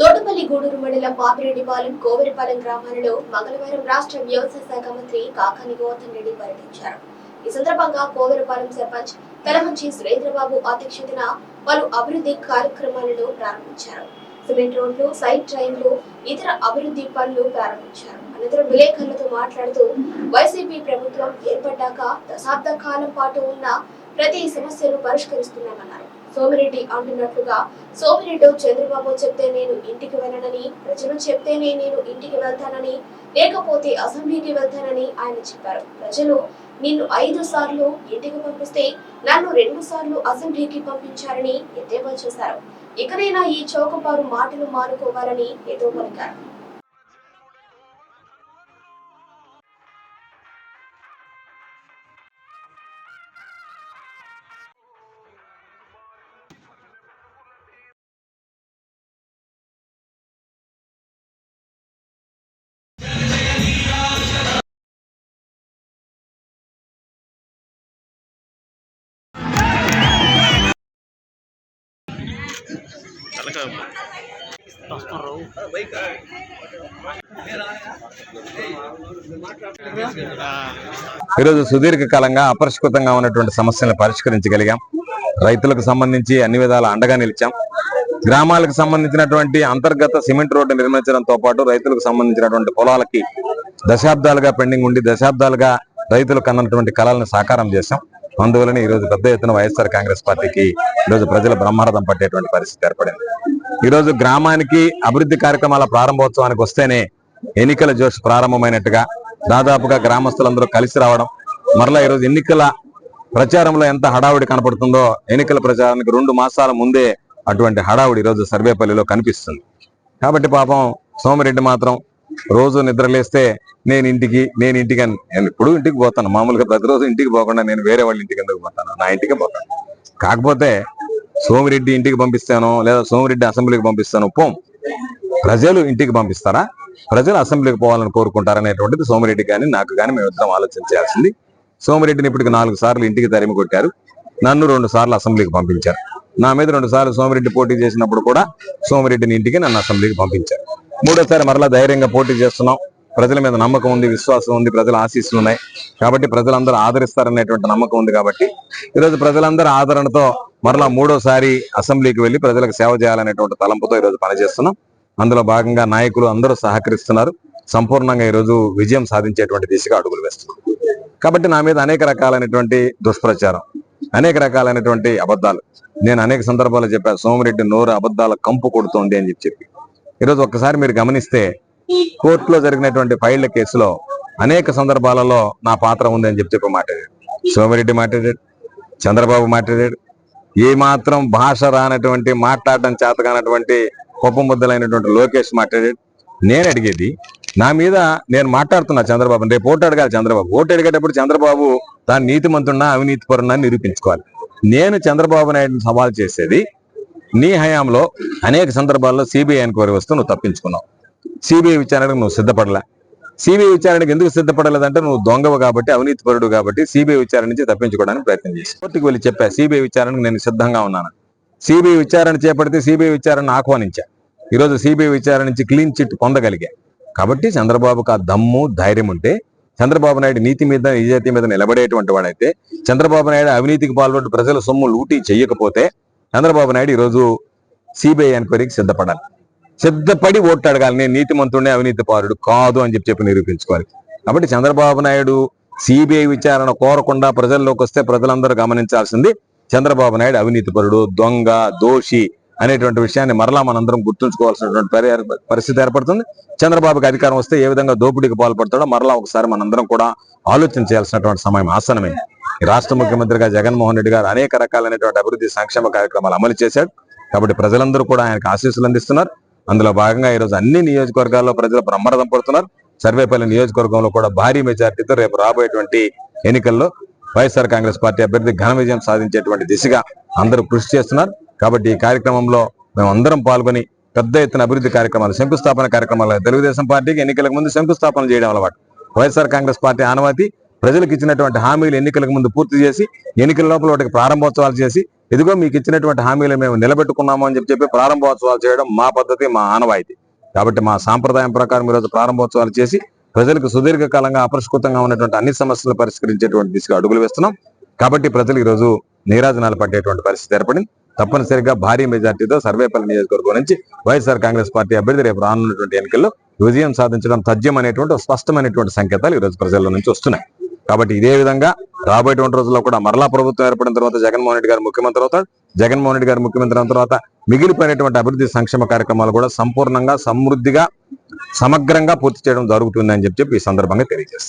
తోటపల్లి గూడూరు మండలం పాపిరెడ్డిపాలెం కోవెరపాలెం గ్రామాలలో మంగళవారం రాష్ట్ర వ్యవసాయ శాఖ మంత్రి కాకాని గోవర్ధన్ రెడ్డి పర్యటించారు. ఈ సందర్భంగా కోవెరపాలెం సర్పంచ్ పెలమంచి సురేంద్రబాబు అధ్యక్షతన పలు అభివృద్ధి కార్యక్రమాలను ప్రారంభించారు. సిమెంట్ రోడ్లు సైడ్ ట్రైన్లు ఇతర అభివృద్ధి పనులు ప్రారంభించారు. అనంతరం విలేకరులతో మాట్లాడుతూ వైసీపీ ప్రభుత్వం ఏర్పడ్డాక దశాబ్ద కాలం పాటు ఉన్న ప్రతి సమస్యను పరిష్కరిస్తున్నామన్నారు. సోమిరెడ్డి అంటున్నట్లుగా సోమిరెడ్డి చంద్రబాబు చెప్తే నేను ఇంటికి వెళ్ళనని ప్రజలు చెప్తేనే నేను ఇంటికి వెళ్తానని లేకపోతే అసెంబ్లీకి వెళ్తానని ఆయన చెప్పారు. ప్రజలు నిన్ను ఐదు సార్లు ఇంటికి పంపిస్తే నన్ను రెండు సార్లు అసెంబ్లీకి పంపించారని ఎద్దేవా చేశారు. ఇకనైనా ఈ చౌకబారు మాటలు మానుకోవాలని ఏదో పలికారు. ఈరోజు సుదీర్ఘకాలంగా అపరిష్కృతంగా ఉన్నటువంటి సమస్యలను పరిష్కరించగలిగాం. రైతులకు సంబంధించి అన్ని విధాల అండగా నిలిచాం. గ్రామాలకు సంబంధించినటువంటి అంతర్గత సిమెంట్ రోడ్డు నిర్మించడంతో పాటు రైతులకు సంబంధించినటువంటి పొలాలకి దశాబ్దాలుగా పెండింగ్ ఉండి దశాబ్దాలుగా రైతులకు అన్నటువంటి కళలను సాకారం చేశాం. అందువలన ఈ రోజు పెద్ద ఎత్తున వైఎస్ఆర్ కాంగ్రెస్ పార్టీకి ఈరోజు ప్రజలు బ్రహ్మరథం పట్టేటువంటి పరిస్థితి ఏర్పడింది. ఈ రోజు గ్రామానికి అభివృద్ధి కార్యక్రమాల ప్రారంభోత్సవానికి వస్తేనే ఎన్నికల జోష్ ప్రారంభమైనట్టుగా దాదాపుగా గ్రామస్తులందరూ కలిసి రావడం మరలా ఈరోజు ఎన్నికల ప్రచారంలో ఎంత హడావుడి కనపడుతుందో ఎన్నికల ప్రచారానికి రెండు మాసాల ముందే అటువంటి హడావుడి ఈరోజు సర్వేపల్లిలో కనిపిస్తుంది. కాబట్టి పాపం సోమిరెడ్డి మాత్రం రోజు నిద్రలేస్తే నేను ఇంటికి నేను ఇంటికి అని నేను ఇప్పుడు ఇంటికి పోతాను. మామూలుగా ప్రతిరోజు ఇంటికి పోకుండా నేను వేరే వాళ్ళ ఇంటికి ఎందుకు పోతాను? నా ఇంటికి పోతాను. కాకపోతే సోమిరెడ్డి ఇంటికి పంపిస్తాను లేదా సోమిరెడ్డి అసెంబ్లీకి పంపిస్తాను పోం. ప్రజలు ఇంటికి పంపిస్తారా? ప్రజలు అసెంబ్లీకి పోవాలని కోరుకుంటారనేటువంటిది సోమిరెడ్డి కానీ నాకు కానీ మేము ఇద్దరం ఆలోచన చేయాల్సింది. సోమిరెడ్డిని ఇప్పటికి నాలుగు సార్లు ఇంటికి తరిమి కొట్టారు. నన్ను రెండు సార్లు అసెంబ్లీకి పంపించారు. నా మీద రెండు సార్లు సోమిరెడ్డి పోటీ చేసినప్పుడు కూడా సోమిరెడ్డిని ఇంటికి నన్ను అసెంబ్లీకి పంపించారు. మూడోసారి మరలా ధైర్యంగా పోటీ చేస్తున్నాం. ప్రజల మీద నమ్మకం ఉంది విశ్వాసం ఉంది ప్రజల ఆశీస్సులు ఉన్నాయి. కాబట్టి ప్రజలందరూ ఆదరిస్తారనేటువంటి నమ్మకం ఉంది కాబట్టి ఈరోజు ప్రజలందరూ ఆదరణతో మరలా మూడోసారి అసెంబ్లీకి వెళ్ళి ప్రజలకు సేవ చేయాలనేటువంటి తలంపుతో ఈరోజు పనిచేస్తున్నాం. అందులో భాగంగా నాయకులు అందరూ సహకరిస్తున్నారు. సంపూర్ణంగా ఈరోజు విజయం సాధించేటువంటి దిశగా అడుగులు వేస్తున్నాం. కాబట్టి నా మీద అనేక రకాలైనటువంటి దుష్ప్రచారం అనేక రకాలైనటువంటి అబద్ధాలు. నేను అనేక సందర్భాల్లో చెప్పాను సోమిరెడ్డి నోరు అబద్ధాల కంపు కొడుతోంది అని చెప్పి చెప్పి. ఈరోజు ఒక్కసారి మీరు గమనిస్తే కోర్టులో జరిగినటువంటి ఫైళ్ళ కేసులో అనేక సందర్భాలలో నా పాత్ర ఉంది అని చెప్పి చెప్పి మాట్లాడాడు సోమిరెడ్డి మాట్లాడాడు చంద్రబాబు మాట్లాడాడు ఏ మాత్రం భాష రానటువంటి మాట్లాడడం చేతగానటువంటి కుప్ప ముద్దలైనటువంటి లోకేష్ మాట్లాడాడు నేను అడిగేది నా మీద నేను మాట్లాడుతున్నా చంద్రబాబు రేపు ఓటు అడగాలి చంద్రబాబు. ఓటు అడిగేటప్పుడు చంద్రబాబు తాను నీతిమంతున్నా అవినీతి నిరూపించుకోవాలి. నేను చంద్రబాబు నాయుడుని సవాల్ చేసేది నీ హయాంలో అనేక సందర్భాల్లో సిబిఐ ఎంక్వైరీ వస్తూ నువ్వు తప్పించుకున్నావు. సిబిఐ విచారణకు నువ్వు సిద్ధపడలే. సిబిఐ విచారణకు ఎందుకు సిద్ధపడలేదంటే నువ్వు దొంగవు కాబట్టి అవినీతి పరుడు కాబట్టి సిబిఐ విచారణ నుంచి తప్పించుకోవడానికి ప్రయత్నం చేసి కోర్టుకు వెళ్ళి చెప్పా సిబిఐ విచారణకు నేను సిద్ధంగా ఉన్నాను. సిబిఐ విచారణ చేపడితే సిబిఐ విచారణ ఆహ్వానించా. ఈరోజు సిబిఐ విచారణ నుంచి క్లీన్ చిట్ పొందగలిగా. కాబట్టి చంద్రబాబుకు ఆ దమ్ము ధైర్యం ఉంటే చంద్రబాబు నాయుడు నీతి మీద నిజాయితీ మీద నిలబడేటువంటి వాడైతే చంద్రబాబు నాయుడు అవినీతికి పాల్పడి ప్రజల సొమ్ము లూటీ చేయకపోతే చంద్రబాబు నాయుడు ఈరోజు సిబిఐ ఎంక్వైరీకి సిద్ధపడాలి. సిద్ధపడి ఓట్లు అడగాలి. నేను నీతిమంతుడే అవినీతి పారుడు కాదు అని చెప్పి చెప్పి నిరూపించుకోవాలి. కాబట్టి చంద్రబాబు నాయుడు సిబిఐ విచారణ కోరకుండా ప్రజల్లోకి వస్తే ప్రజలందరూ గమనించాల్సింది చంద్రబాబు నాయుడు అవినీతి పరుడు దొంగ దోషి అనేటువంటి విషయాన్ని మరలా మనందరం గుర్తుంచుకోవాల్సినటువంటి పరి- పరిస్థితి ఏర్పడుతుంది. చంద్రబాబుకి అధికారం వస్తే ఏ విధంగా దోపిడీకి పాల్పడతాడో మరలా ఒకసారి మనందరం కూడా ఆలోచన చేయాల్సినటువంటి సమయం ఆసనమైంది రాష్ట్ర ముఖ్యమంత్రిగా జగన్మోహన్ రెడ్డి గారు అనేక రకాలైనటువంటి అభివృద్ధి సంక్షేమ కార్యక్రమాలు అమలు చేశాడు కాబట్టి ప్రజలందరూ కూడా ఆయనకు ఆశీస్సులు అందిస్తున్నారు. అందులో భాగంగా ఈరోజు అన్ని నియోజకవర్గాల్లో ప్రజలు బ్రహ్మరథం పడుతున్నారు. సర్వేపల్లి నియోజకవర్గంలో కూడా భారీ మెజార్టీతో రేపు రాబోయేటువంటి ఎన్నికల్లో వైఎస్ఆర్ కాంగ్రెస్ పార్టీ అభ్యర్థి ఘన విజయం సాధించేటువంటి దిశగా అందరూ కృషి చేస్తున్నారు. కాబట్టి ఈ కార్యక్రమంలో మేము అందరం పాల్గొని పెద్ద ఎత్తున అభివృద్ధి కార్యక్రమాలు శంకుస్థాపన కార్యక్రమాలు తెలుగుదేశం పార్టీకి ఎన్నికలకు ముందు శంకుస్థాపన చేయడం అలవాటు. వైఎస్ఆర్ కాంగ్రెస్ పార్టీ ఆనవాతి ప్రజలకు ఇచ్చినటువంటి హామీలు ఎన్నికలకు ముందు పూర్తి చేసి ఎన్నికల లోపల వాటికి ప్రారంభోత్సవాలు చేసి ఇదిగో మీకు ఇచ్చినటువంటి హామీలు మేము నిలబెట్టుకున్నాము అని చెప్పి చెప్పి ప్రారంభోత్సవాలు చేయడం మా పద్ధతి మా ఆనవాయితీ. కాబట్టి మా సాంప్రదాయం ప్రకారం ఈరోజు ప్రారంభోత్సవాలు చేసి ప్రజలకు సుదీర్ఘకాలంగా అపరిష్కృతంగా ఉన్నటువంటి అన్ని సమస్యలు పరిష్కరించేటువంటి దిశగా అడుగులు వేస్తున్నాం. కాబట్టి ప్రజలు ఈరోజు నీరాజనాలు పట్టేటువంటి పరిస్థితి ఏర్పడింది. తప్పనిసరిగా భారీ మెజార్టీతో సర్వేపల్లి నియోజకవర్గం నుంచి వైఎస్ఆర్ కాంగ్రెస్ పార్టీ అభ్యర్థి రేపు రానున్నటువంటి ఎన్నికల్లో విజయం సాధించడం తథ్యం అనేటువంటి స్పష్టమైనటువంటి సంకేతాలు ఈ రోజు ప్రజల నుంచి వస్తున్నాయి. కాబట్టి ఇదే విధంగా రాబోయేటువంటి రోజుల్లో కూడా మరలా ప్రభుత్వం ఏర్పడిన తర్వాత జగన్మోహన్ రెడ్డి గారు ముఖ్యమంత్రి అవుతాడు జగన్మోహన్ రెడ్డి గారు ముఖ్యమంత్రి అయిన తర్వాత మిగిలిపోయినటువంటి అభివృద్ధి సంక్షేమ కార్యక్రమాలు కూడా సంపూర్ణంగా సమృద్ధిగా సమగ్రంగా పూర్తి చేయడం జరుగుతుందని చెప్పి చెప్పి ఈ సందర్భంగా తెలియజేస్తాం